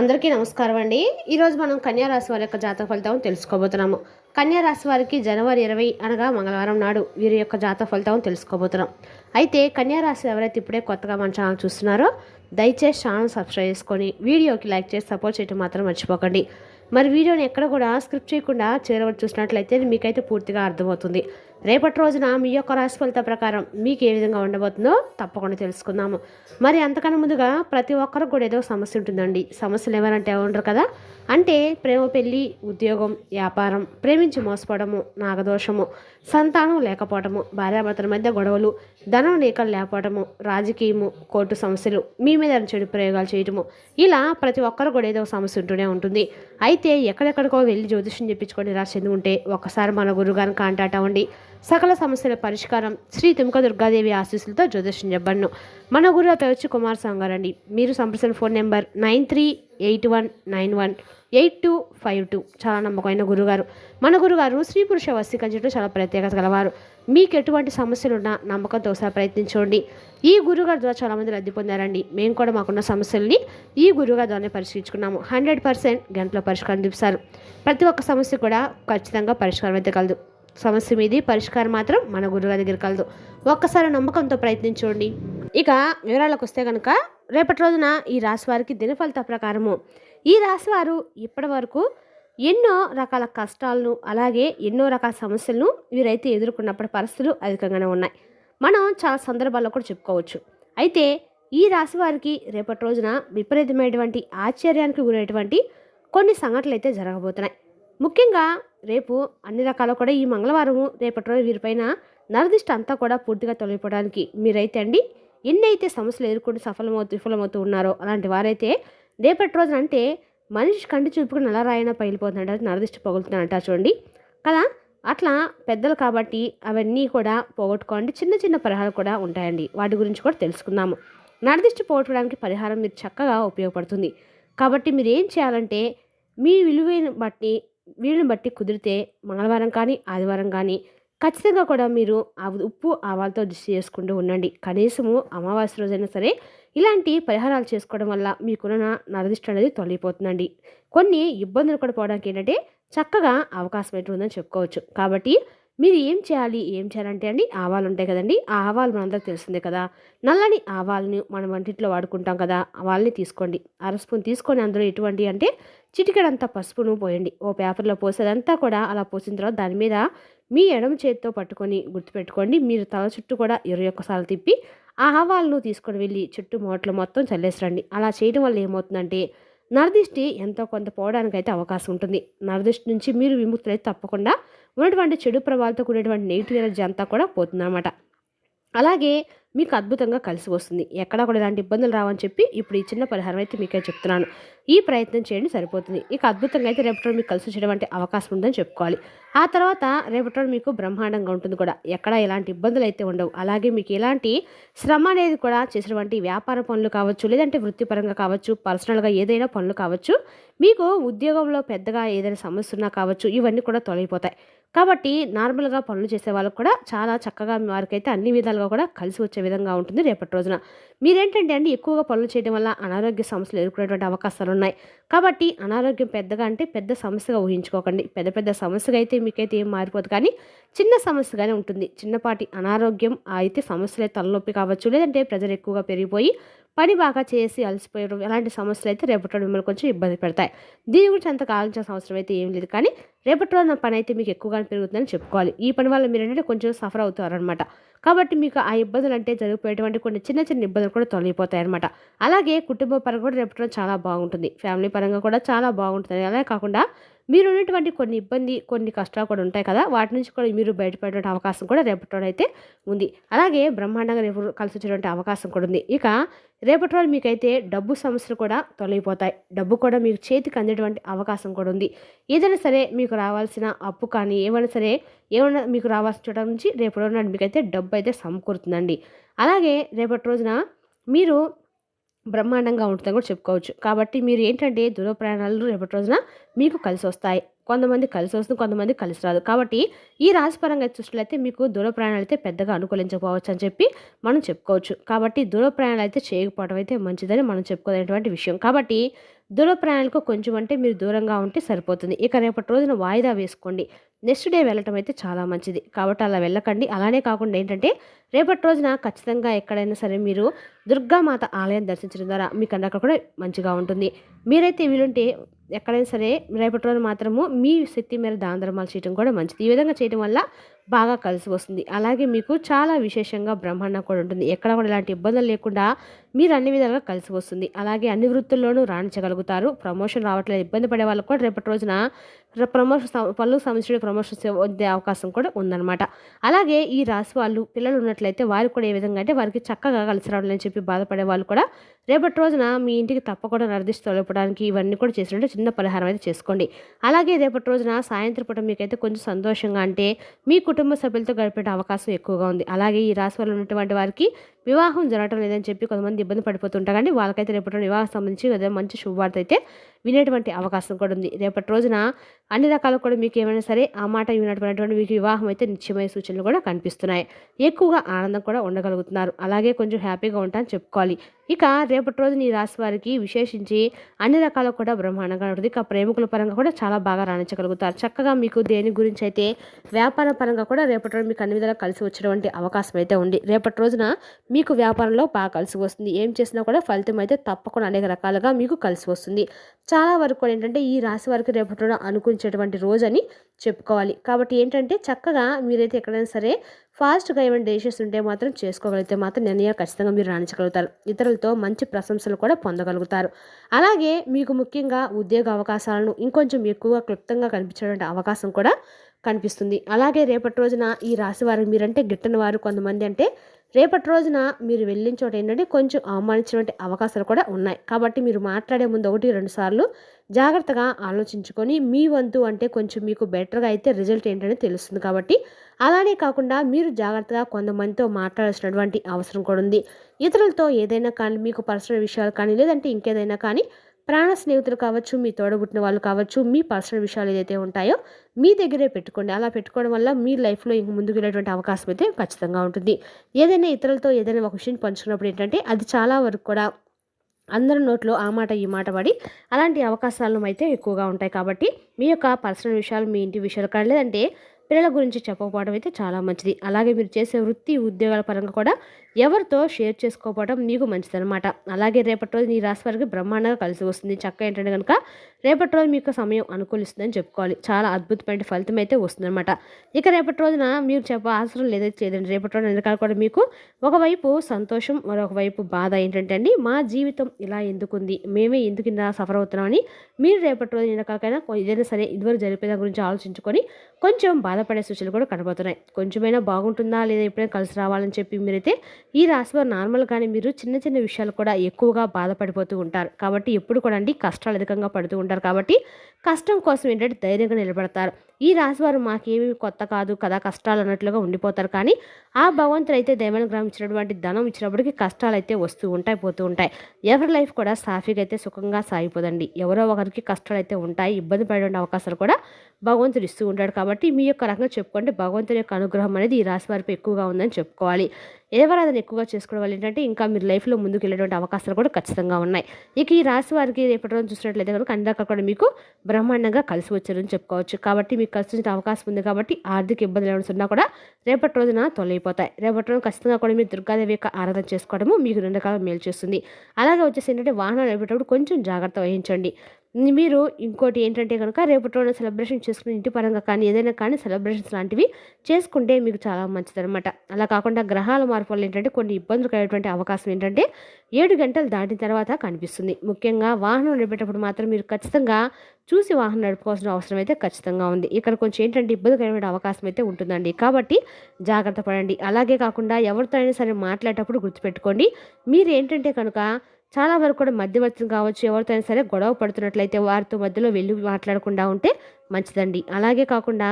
అందరికీ నమస్కారం అండి. ఈరోజు మనం కన్యా రాశి వారి యొక్క జాతక ఫలితం తెలుసుకోబోతున్నాము. కన్యా రాశి వారికి జనవరి ఇరవై అనగా మంగళవారం నాడు వీరి యొక్క జాతక ఫలితం తెలుసుకోబోతున్నాం. అయితే కన్యా రాశి ఎవరైతే ఇప్పుడే కొత్తగా మన ఛానల్ చూస్తున్నారో దయచేసి ఛానల్ సబ్స్క్రైబ్ చేసుకొని వీడియోకి లైక్ చేసి సపోర్ట్ చేయడం మాత్రం మర్చిపోకండి. మరి వీడియోని ఎక్కడ కూడా స్క్రిప్ట్ చేయకుండా చేరవచ్చు చూసినట్లయితే మీకైతే పూర్తిగా అర్థమవుతుంది. రేపటి రోజున మీ యొక్క రాశి ఫలిత ప్రకారం మీకు ఏ విధంగా ఉండబోతుందో తప్పకుండా తెలుసుకుందాము. మరి అంతకన్నా ముందుగా ప్రతి ఒక్కరికి కూడా ఏదో సమస్య ఉంటుందండి. సమస్యలు ఎవరంటే ఉండరు కదా? అంటే ప్రేమ పెళ్ళి ఉద్యోగం వ్యాపారం ప్రేమించి మోసపోవడము నాగదోషము సంతానం లేకపోవడము భార్యాభర్తల మధ్య గొడవలు ధనం నీకలు లేకపోవడము రాజకీయము కోర్టు సమస్యలు మీ మీద చెడు ప్రయోగాలు చేయటము ఇలా ప్రతి ఒక్కరు కూడా ఏదో సమస్య ఉంటూనే ఉంటుంది. అయితే ఎక్కడెక్కడికో వెళ్ళి జ్యోతిష్యం చెప్పించుకొని రాసింది ఉంటే ఒకసారి మన గురుగారిని కాంటాక్ట్ అవ్వండి. సకల సమస్యల పరిష్కారం శ్రీ తుమ్క దుర్గాదేవి ఆశీస్సులతో జ్యోతిష్యం మన గురువు పేవచ్చు వచ్చి కుమార్ సంగారండి మీరు సంప్రదించిన phone number nine three eight one nine one eight two five two. చాలా నమ్మకమైన గురుగారు. మన గురుగారు స్త్రీ పురుష వస్తీకరించడం చాలా ప్రత్యేకత గలవారు. మీకు ఎటువంటి సమస్యలు ఉన్నా నమ్మకంతో ఒకసారి ప్రయత్నించండి. ఈ గురుగారి ద్వారా చాలామంది లబ్ధి పొందారండి. మేము కూడా మాకున్న సమస్యల్ని ఈ గురుగారి ద్వారానే పరిష్కరించుకున్నాము. హండ్రెడ్ పర్సెంట్ గంటలో పరిష్కారం చూపిస్తారు. ప్రతి ఒక్క సమస్య కూడా ఖచ్చితంగా పరిష్కారం అయితే కలదు. సమస్య మీది పరిష్కారం మాత్రం మన గురువు దగ్గర కలదు. ఒక్కసారి నమ్మకంతో ప్రయత్నించండి ఇక వివరాలకు వస్తే కనుక రేపటి రోజున ఈ రాశి వారికి దినఫలిత ప్రకారము. ఈ రాశి వారు ఇప్పటి వరకు ఎన్నో రకాల కష్టాలను అలాగే ఎన్నో రకాల సమస్యలను వీరైతే ఎదుర్కొన్నప్పటి పరిస్థితులు అధికంగానే ఉన్నాయి. మనం చాలా సందర్భాల్లో కూడా చెప్పుకోవచ్చు. అయితే ఈ రాశి వారికి రేపటి రోజున విపరీతమైనటువంటి ఆశ్చర్యానికి గురైనటువంటి కొన్ని సంఘటనలు అయితే జరగబోతున్నాయి. ముఖ్యంగా రేపు అన్ని రకాల కూడా ఈ మంగళవారం రేపటి రోజు వీరిపైన నరదిష్ట అంతా కూడా పూర్తిగా తొలగిపోవడానికి మీరైతే అండి ఎన్నైతే సమస్యలు ఎదుర్కొని సఫలమవుతూ విఫలమవుతూ ఉన్నారో అలాంటి వారైతే రేపటి రోజున అంటే మనిషి కంటి చూపుకు నల్లరాయన పగిలిపోతుందంట నరదిష్టి పగులుతుందంట చూడండి. కదా? అట్లా పెద్దలు కాబట్టి అవన్నీ కూడా పోగొట్టుకోండి. చిన్న చిన్న పరిహారాలు కూడా ఉంటాయండి. వాటి గురించి కూడా తెలుసుకుందాము. నరదిష్టి పోగొట్టుకోవడానికి పరిహారం మీరు చక్కగా ఉపయోగపడుతుంది. కాబట్టి మీరు ఏం చేయాలంటే మీ విలువైన బట్టి వీళ్ళని బట్టి కుదిరితే మంగళవారం కానీ ఆదివారం కానీ ఖచ్చితంగా కూడా మీరు ఆ ఉప్పు ఆవాలతో దిష్టి చేసుకుంటూ ఉండండి. కనీసము అమావాస్య రోజైనా సరే ఇలాంటి పరిహారాలు చేసుకోవడం వల్ల మీకున్న నరదిష్టం అనేది తొలగిపోతుందండి. కొన్ని ఇబ్బందులు కూడా పోవడానికి ఏంటంటే చక్కగా అవకాశం అయితే ఉందని చెప్పుకోవచ్చు. కాబట్టి మీరు ఏం చేయాలి ఏం చేయాలంటే అండి ఆవాలు ఉంటాయి కదండి ఆ ఆవాలు మనందరికి తెలిసిందే కదా. నల్లని ఆవాలని మనం వంటింట్లో వాడుకుంటాం కదా వాళ్ళని తీసుకోండి. అర స్పూన్ తీసుకొని అందులో ఎటువంటి అంటే చిటికెడంతా పసుపును పోయండి. ఓ పేపర్లో పోసేదంతా కూడా అలా పోసిన తర్వాత దాని మీద మీ ఎడమ చేతితో పట్టుకొని గుర్తుపెట్టుకోండి. మీరు తల చుట్టూ కూడా ఇరవై ఒక్కసార్లు తిప్పి ఆ ఆవాలను తీసుకొని వెళ్ళి చుట్టూ మోట్లు మొత్తం చల్లేసరండి. అలా చేయడం వల్ల ఏమవుతుందంటే నరదిష్టి ఎంతో కొంత పోవడానికి అయితే అవకాశం ఉంటుంది. నరదిష్టి నుంచి మీరు విముక్తులైతే తప్పకుండా ఉన్నటువంటి చెడు ప్రభావాలతో కూడినటువంటి నెగిటివ్ ఎనర్జీ అంతా కూడా పోతుందన్నమాట. అలాగే మీకు అద్భుతంగా కలిసి వస్తుంది. ఎక్కడా కూడా ఇలాంటి ఇబ్బందులు రావని చెప్పి ఇప్పుడు ఈ చిన్న పరిహారం అయితే మీకే చెప్తున్నాను. ఈ ప్రయత్నం చేయండి సరిపోతుంది. ఇక అద్భుతంగా అయితే రేపటి మీకు కలిసి వచ్చేటువంటి అవకాశం ఉందని చెప్పుకోవాలి. ఆ తర్వాత రేపటి మీకు బ్రహ్మాండంగా ఉంటుంది కూడా. ఎక్కడ ఎలాంటి ఇబ్బందులు అయితే ఉండవు. అలాగే మీకు ఎలాంటి శ్రమ అనేది కూడా చేసినటువంటి వ్యాపార పనులు కావచ్చు లేదంటే వృత్తిపరంగా కావచ్చు పర్సనల్గా ఏదైనా పనులు కావచ్చు మీకు ఉద్యోగంలో పెద్దగా ఏదైనా సమస్య ఉన్నా కావచ్చు ఇవన్నీ కూడా తొలగిపోతాయి. కాబట్టి నార్మల్గా పనులు చేసే వాళ్ళకు కూడా చాలా చక్కగా వారికైతే అన్ని విధాలుగా కూడా కలిసి వచ్చే విధంగా ఉంటుంది రేపటి రోజున. మీరేంటంటే అండి ఎక్కువగా పనులు చేయడం వల్ల అనారోగ్య సమస్యలు ఎదుర్కొనేటువంటి అవకాశాలు ఉన్నాయి. కాబట్టి అనారోగ్యం పెద్దగా అంటే పెద్ద సమస్యగా ఊహించుకోకండి. పెద్ద పెద్ద సమస్యగా అయితే మీకైతే ఏం మారిపోదు. కానీ చిన్న సమస్యగానే ఉంటుంది. చిన్నపాటి అనారోగ్యం అయితే సమస్యలే తలనొప్పి కావచ్చు లేదంటే ప్రజలు ఎక్కువగా పెరిగిపోయి పని బాగా చేసి అలసిపోయడం ఎలాంటి సమస్యలు అయితే రేపటి రోజు మిమ్మల్ని కొంచెం ఇబ్బంది పెడతాయి. దీని గురించి అంత ఆలోచించాల్సిన అవసరం అయితే ఏం లేదు. కానీ రేపటి నా పని అయితే మీకు ఎక్కువగా పెరుగుతుందని చెప్పుకోవాలి. ఈ పని వల్ల మీరు ఏంటంటే కొంచెం సఫర్ అవుతారనమాట కాబట్టి మీకు ఆ ఇబ్బందులు అంటే జరిగిపోయేటువంటి కొన్ని చిన్న చిన్న ఇబ్బందులు కూడా తొలగిపోతాయి అనమాట అలాగే కుటుంబ పరంగా కూడా రేపటి రోజు చాలా బాగుంటుంది. ఫ్యామిలీ పరంగా కూడా చాలా బాగుంటుంది. అలాగే కాకుండా మీరు ఉన్నటువంటి కొన్ని ఇబ్బంది కొన్ని కష్టాలు కూడా ఉంటాయి కదా. వాటి నుంచి కూడా మీరు బయటపడే అవకాశం కూడా రేపటిలో అయితే ఉంది. అలాగే బ్రహ్మాండంగా రేపు కలిసి వచ్చేటువంటి అవకాశం కూడా ఉంది. ఇక రేపటి రోజు మీకైతే డబ్బు సమస్యలు కూడా తొలగిపోతాయి. డబ్బు కూడా మీకు చేతికి అందేటువంటి అవకాశం కూడా ఉంది. ఏదైనా సరే మీకు రావాల్సిన అప్పు కానీ ఏమైనా సరే ఏమైనా మీకు రావాల్సిన చోట నుంచి రేపటి రోజున మీకైతే డబ్బు అయితే సమకూరుతుందండి. అలాగే రేపటి రోజున మీరు బ్రహ్మాండంగా ఉంటుందని కూడా చెప్పుకోవచ్చు. కాబట్టి మీరు ఏంటంటే దూర ప్రయాణాలు రేపటి రోజున మీకు కలిసి వస్తాయి. కొంతమంది కలిసి వస్తుంది కొంతమంది కలిసి రాదు. కాబట్టి ఈ రాశిపరంగా చూసినట్లయితే మీకు దూర ప్రయాణాలు అయితే పెద్దగా అనుకూలించకపోవచ్చు అని చెప్పి మనం చెప్పుకోవచ్చు. కాబట్టి దూర ప్రయాణాలు అయితే చేయకపోవడం అయితే మంచిదని మనం చెప్పుకోలేనటువంటి విషయం. కాబట్టి దూర ప్రయాణాలకు కొంచెం అంటే మీరు దూరంగా ఉంటే సరిపోతుంది. ఇక రేపటి రోజున వాయిదా వేసుకోండి. నెక్స్ట్ డే వెళ్ళటం అయితే చాలా మంచిది. కాబట్టి అలా వెళ్ళకండి. అలానే కాకుండా ఏంటంటే రేపటి రోజున ఖచ్చితంగా ఎక్కడైనా సరే మీరు దుర్గామాత ఆలయం దర్శించడం ద్వారా మీకు అక్కడ కూడా మంచిగా ఉంటుంది. మీరైతే వీలుంటే ఎక్కడైనా సరే రేపటి రోజు మాత్రము మీ శక్తి మేర దాన ధర్మాలు చేయడం కూడా మంచిది. ఈ విధంగా చేయడం వల్ల బాగా కలిసి వస్తుంది. అలాగే మీకు చాలా విశేషంగా బ్రహ్మాండం కూడా ఉంటుంది. ఎక్కడ కూడా ఇలాంటి ఇబ్బందులు లేకుండా మీరు అన్ని విధాలుగా కలిసి వస్తుంది. అలాగే అన్ని వృత్తుల్లోనూ రాణించగలుగుతారు. ప్రమోషన్ రావట్లేదు. ఇబ్బంది పడే వాళ్ళకు కూడా రేపటి రోజున ప్రమోషన్ పనులకు సంబంధించిన ప్రమోషన్స్ వచ్చే అవకాశం కూడా ఉందన్నమాట. అలాగే ఈ రాశి వాళ్ళు పిల్లలు ఉన్నట్లయితే వారు కూడా ఏ విధంగా అంటే వారికి చక్కగా కలిసి రావాలని చెప్పి బాధపడే వాళ్ళు కూడా రేపటి రోజున మీ ఇంటికి తప్పకుండా నిర్దిష్ట తొలపడానికి ఇవన్నీ కూడా చేసినట్టు చిన్న పరిహారం అయితే చేసుకోండి. అలాగే రేపటి రోజున సాయంత్రం పూట మీకైతే కొంచెం సంతోషంగా అంటే మీ కుటుంబ కుటుంబ సభ్యులతో గడిపే అవకాశం ఎక్కువగా ఉంది. అలాగే ఈ రాశి వల్ల ఉన్నటువంటి వారికి వివాహం జరగటం లేదని చెప్పి కొంతమంది ఇబ్బంది పడిపోతుంటారు. కానీ వాళ్ళకైతే రేపటి వివాహం సంబంధించి ఏదైనా మంచి శుభవార్త అయితే వినేటువంటి అవకాశం కూడా ఉంది. రేపటి రోజున అన్ని రకాలు కూడా మీకు ఏమైనా సరే ఆ మాట వినటువంటి మీకు వివాహం అయితే నిత్యమయ్యే సూచనలు కూడా కనిపిస్తున్నాయి. ఎక్కువగా ఆనందం కూడా ఉండగలుగుతున్నారు. అలాగే కొంచెం హ్యాపీగా ఉంటాను చెప్పుకోవాలి. ఇక రేపటి రోజు నీ రాశి వారికి విశేషించి అన్ని రకాల కూడా బ్రహ్మాండంగా ఉంటుంది. ఇక ప్రేమికుల పరంగా కూడా చాలా బాగా రాణించగలుగుతారు. చక్కగా మీకు దేని గురించి అయితే వ్యాపార పరంగా కూడా రేపటి రోజు మీకు అన్ని విధాలుగా కలిసి వచ్చేటువంటి అవకాశం అయితే ఉంది. రేపటి రోజున మీకు వ్యాపారంలో బాగా కలిసి వస్తుంది. ఏం చేసినా కూడా ఫలితం అయితే తప్పకుండా అనేక రకాలుగా మీకు కలిసి వస్తుంది. చాలా వరకు కూడా ఏంటంటే ఈ రాశి వారికి రేపటి రోజు అనుకూలించేటువంటి రోజు అని చెప్పుకోవాలి. కాబట్టి ఏంటంటే చక్కగా మీరైతే ఎక్కడైనా సరే ఫాస్ట్గా ఏమైనా డెసిషన్స్ ఉంటే మాత్రం చేసుకోగలిగితే మాత్రం నిర్ణయాలు ఖచ్చితంగా మీరు రాణించగలుగుతారు. ఇతరులతో మంచి ప్రశంసలు కూడా పొందగలుగుతారు. అలాగే మీకు ముఖ్యంగా ఉద్యోగ అవకాశాలను ఇంకొంచెం ఎక్కువగా క్లుప్తంగా కనిపించేటువంటి అవకాశం కూడా కనిపిస్తుంది. అలాగే రేపటి రోజున ఈ రాశి వారు మీరంటే గిట్టని వారు కొంతమంది అంటే రేపటి రోజున మీరు వెళ్ళిన చోట ఏంటంటే కొంచెం అవమానించినటువంటి అవకాశాలు కూడా ఉన్నాయి. కాబట్టి మీరు మాట్లాడే ముందు ఒకటి రెండు సార్లు జాగ్రత్తగా ఆలోచించుకొని మీ వంతు అంటే కొంచెం మీకు బెటర్గా అయితే రిజల్ట్ ఏంటని తెలుస్తుంది. కాబట్టి అలానే కాకుండా మీరు జాగ్రత్తగా కొంతమందితో మాట్లాడాల్సినటువంటి అవసరం కూడా ఉంది. ఇతరులతో ఏదైనా కానీ మీకు పర్సనల్ విషయాలు కానీ లేదంటే ఇంకేదైనా కానీ ప్రాణ స్నేహితులు కావచ్చు మీ తోడబుట్టిన వాళ్ళు కావచ్చు మీ పర్సనల్ విషయాలు ఏదైతే ఉంటాయో మీ దగ్గరే పెట్టుకోండి. అలా పెట్టుకోవడం వల్ల మీ లైఫ్లో ఇంక ముందుకు వెళ్ళేటువంటి అవకాశం అయితే ఖచ్చితంగా ఉంటుంది. ఏదైనా ఇతరులతో ఏదైనా ఒక విషయం పంచుకున్నప్పుడు ఏంటంటే అది చాలా వరకు కూడా అందరి నోట్లో ఆ మాట ఈ మాట పడి అలాంటి అవకాశాలను అయితే ఎక్కువగా ఉంటాయి. కాబట్టి మీ యొక్క పర్సనల్ విషయాలు మీ ఇంటి విషయాలు కానీ లేదంటే పిల్లల గురించి చెప్పకపోవడం అయితే చాలా మంచిది. అలాగే మీరు చేసే వృత్తి ఉద్యోగాల పరంగా కూడా ఎవరితో షేర్ చేసుకోవటం మీకు మంచిదనమాట అలాగే రేపటి రోజు నీ రాశి వారికి బ్రహ్మాండంగా కలిసి వస్తుంది. చక్క ఏంటంటే కనుక రేపటి రోజు మీకు సమయం అనుకూలిస్తుందని చెప్పుకోవాలి. చాలా అద్భుతమైన ఫలితం అయితే వస్తుందన్నమాట. ఇక రేపటి రోజున మీరు చెప్ప అవసరం లేదైతే చేయదండి రేపటి రోజున ఎందుకంటే కూడా మీకు ఒకవైపు సంతోషం మరొక వైపు బాధ ఏంటంటే అండి మా జీవితం ఇలా ఎందుకుంది మేమే ఎందుకు ఇలా సఫర్ అవుతున్నామని మీరు రేపటి రోజు ఎన్నకాలకైనా ఏదైనా సరే ఇదివరకు జరిపేదా గురించి ఆలోచించుకొని కొంచెం బాధపడే సూచనలు కూడా కనబడుతున్నాయి. కొంచెమైనా బాగుంటుందా లేదా ఎప్పుడైనా కలిసి రావాలని చెప్పి మీరైతే ఈ రాశివారు నార్మల్గానే మీరు చిన్న చిన్న విషయాలు కూడా ఎక్కువగా బాధపడిపోతూ ఉంటారు. కాబట్టి ఎప్పుడు కూడా అండి కష్టాలు అధికంగా పడుతూ ఉంటారు. కాబట్టి కష్టం కోసం ఏంటంటే ధైర్యంగా నిలబడతారు. ఈ రాశివారు మాకేమి కొత్త కాదు కదా కష్టాలు అన్నట్లుగా ఉండిపోతారు. కానీ ఆ భగవంతుడు అయితే దైవాన్ని గ్రహం ఇచ్చినటువంటి ధనం ఇచ్చినప్పటికీ కష్టాలు అయితే వస్తూ ఉంటాయి పోతూ ఉంటాయి. ఎవరి లైఫ్ కూడా సాఫీగా అయితే సుఖంగా సాగిపోదండి. ఎవరో ఒకరికి కష్టాలు అయితే ఉంటాయి ఇబ్బంది పడే అవకాశాలు కూడా భగవంతుడు ఇస్తూ ఉంటాడు. కాబట్టి మీ యొక్క రకంగా చెప్పుకుంటే భగవంతుని యొక్క అనుగ్రహం అనేది ఈ రాశి వారిపై ఎక్కువగా ఉందని చెప్పుకోవాలి. ఎవరైనా ఎక్కువగా చేసుకోవడం వల్ల ఏంటంటే ఇంకా మీరు లైఫ్లో ముందుకు వెళ్ళేటువంటి అవకాశాలు కూడా ఖచ్చితంగా ఉన్నాయి. ఇక ఈ రాశి వారికి రేపటి రోజు చూసినట్లయితే కనుక అందాక కూడా మీకు బ్రహ్మాండంగా కలిసి వచ్చారని చెప్పుకోవచ్చు. కాబట్టి మీకు కలిసి వచ్చిన అవకాశం ఉంది కాబట్టి ఆర్థిక ఇబ్బందులు ఏమైనా ఉన్నా కూడా రేపటి రోజున తొలగిపోతాయి. రేపటి రోజు ఖచ్చితంగా కూడా మీరు దుర్గాదేవి యొక్క ఆరాధన చేసుకోవడము మీకు రెండు రకాల మేలు చేస్తుంది. అలాగే వచ్చేసి ఏంటంటే వాహనాలు నడిపేటప్పుడు కొంచెం జాగ్రత్త వహించండి. మీరు ఇంకోటి ఏంటంటే కనుక రేపటి రోజున సెలబ్రేషన్ చేసుకుని ఇంటి పరంగా కానీ ఏదైనా కానీ సెలబ్రేషన్స్ లాంటివి చేసుకుంటే మీకు చాలా మంచిదనమాట అలా కాకుండా గ్రహాల మార్పు వల్ల ఏంటంటే కొన్ని ఇబ్బందులు కలిగేటువంటి అవకాశం ఏంటంటే ఏడు గంటలు దాటిన తర్వాత కనిపిస్తుంది. ముఖ్యంగా వాహనం నడిపేటప్పుడు మాత్రం మీరు ఖచ్చితంగా చూసి వాహనం నడుపుకోవాల్సిన అవసరం అయితే ఖచ్చితంగా ఉంది. ఇక్కడ కొంచెం ఏంటంటే ఇబ్బంది కలిగే అవకాశం అయితే ఉంటుందండి. కాబట్టి జాగ్రత్త పడండి. అలాగే కాకుండా ఎవరితో అయినా సరే మాట్లాడేటప్పుడు గుర్తుపెట్టుకోండి. మీరు ఏంటంటే కనుక చాలా వరకు కూడా మధ్యవర్తులు కావచ్చు ఎవరితో అయినా సరే గొడవ పడుతున్నట్లయితే వారితో మధ్యలో వెళ్ళి మాట్లాడకుండా ఉంటే మంచిదండి. అలాగే కాకుండా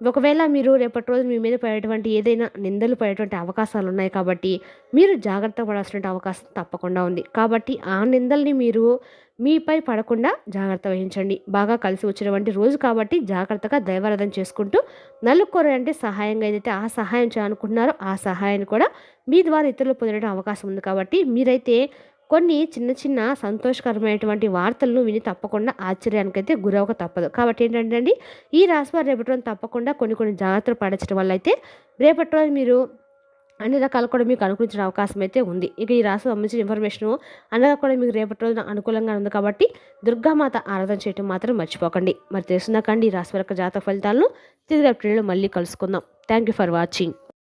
ఒకవేళ మీరు రేపటి రోజు మీ మీద పడేటువంటి ఏదైనా నిందలు పడేటువంటి అవకాశాలు ఉన్నాయి కాబట్టి మీరు జాగ్రత్త పడాల్సిన అవకాశం తప్పకుండా ఉంది. కాబట్టి ఆ నిందల్ని మీరు మీపై పడకుండా జాగ్రత్త వహించండి. బాగా కలిసి వచ్చినటువంటి రోజు కాబట్టి జాగ్రత్తగా దైవారాధన చేసుకుంటూ నలుగురు అంటే సహాయంగా ఏదైతే ఆ సహాయం చేయాలనుకుంటున్నారో ఆ సహాయాన్ని కూడా మీ ద్వారా ఇతరులు పొందడం అవకాశం ఉంది కాబట్టి మీరైతే కొన్ని చిన్న చిన్న సంతోషకరమైనటువంటి వార్తలను విని తప్పకుండా ఆశ్చర్యానికైతే గురవక తప్పదు. కాబట్టి ఏంటంటే అండి ఈ రాశివారు రేపటి రోజు తప్పకుండా కొన్ని కొన్ని జాగ్రత్తలు పడచడం వల్ల అయితే రేపటి రోజు మీరు అన్ని రకాలు కూడా మీకు అనుకూలించిన అవకాశం అయితే ఉంది. ఇక ఈ రాశి సంబంధించిన ఇన్ఫర్మేషన్ అనగా కూడా మీకు రేపటి రోజున అనుకూలంగా ఉంది కాబట్టి దుర్గామాత ఆరాధన చేయటం మాత్రం మర్చిపోకండి. మరి తెలుసుందాకండి ఈ రాశి వరకు జాతక ఫలితాలను. తిరిగి రేపటి మళ్ళీ కలుసుకుందాం. Thank you for watching